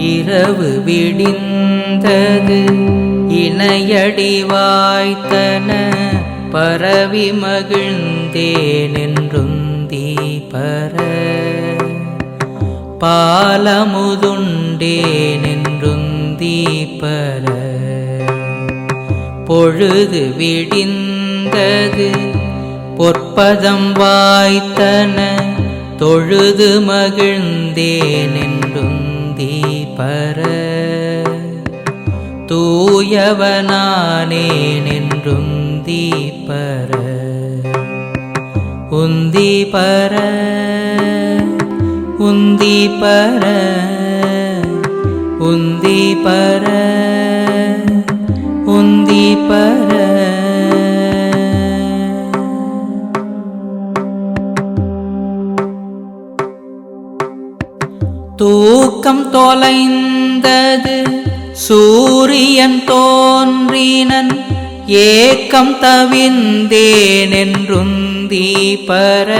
இரவு விடிந்தது. இணையடி வாய்த்தன பரவி மகிழ்ந்தேனென்றுந்தி பர பாலமுதுண்டேனென்றுந்தி பர பொழுது விடிந்தது. பொற்பதம் வாய்த்தன. தொழுது மகிழ்ந்தேனென்றுந்தி பர. தூயவனானே தூயவனானேனென்றுந்தி பர உந்தி பர. உந்தி பர. உந்தி பர. உந்தி பர. தொலைந்தது. சூரியன் தோன்றினன் ஏக்கம் தவிந்தேனென்றுந்தி பர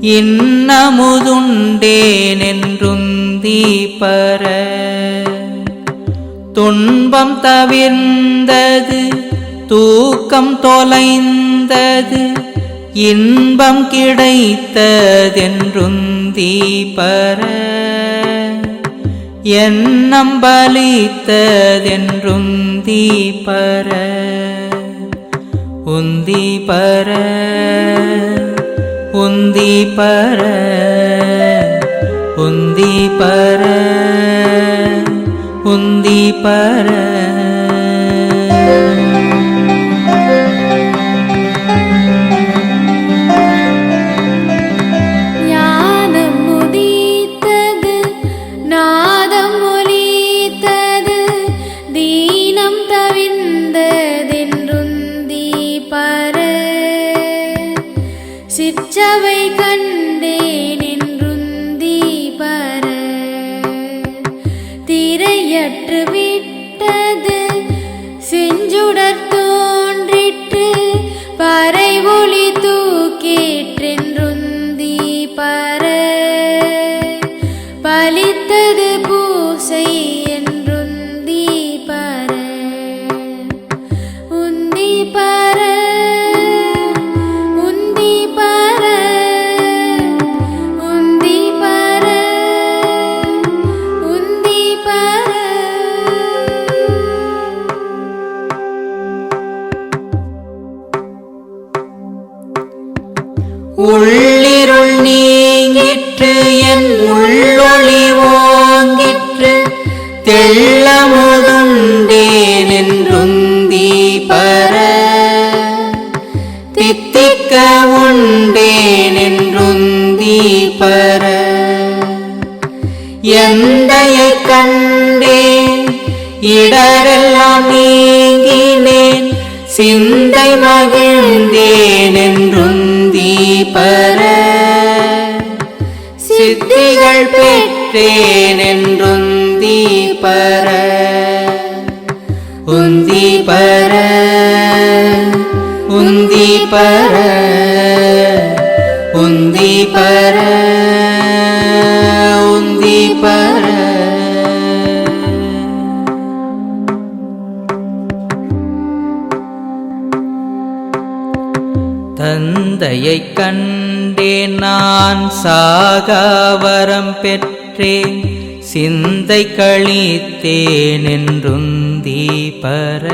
இன்னமுதுண்டேனென்றுந்தி தீபர. துன்பம் தவிர்ந்தது தூக்கம் தொலைந்தது இன்பம் கிடைத்ததென்றுந்தி பர எண்ணம் பலித்ததென்றுந்தி பர உந்தி பர உந்தி பர உந்தி பர உந்தி பர சிற்றவை கண்டேனென்றுந்தி பர திரையற்று விட்டது உள்ளிருள் நீங்கிற்று என் உள்ளொளி ஓங்கிற்று தெள்ளமுதுண்டேனென்றுந்தி பர தித்திக்க உண்டேன் உண்டேனென்றுந்தி பர எந்தையை கண்டேன் இடரெல்லாம் நீங்கினேன். சிந்தை மகிழ்ந்தேன் என்றும் பர. சித்திகள் பெற்றேன் பெற்றேனென்றுந்தி பர உந்தி பர உந்தி பர உந்தி பர தந்தையை கண்டேன் நான் சாகாவரம் பெற்றேன். சிந்தை கழித்தேன் என்றுந்தி பர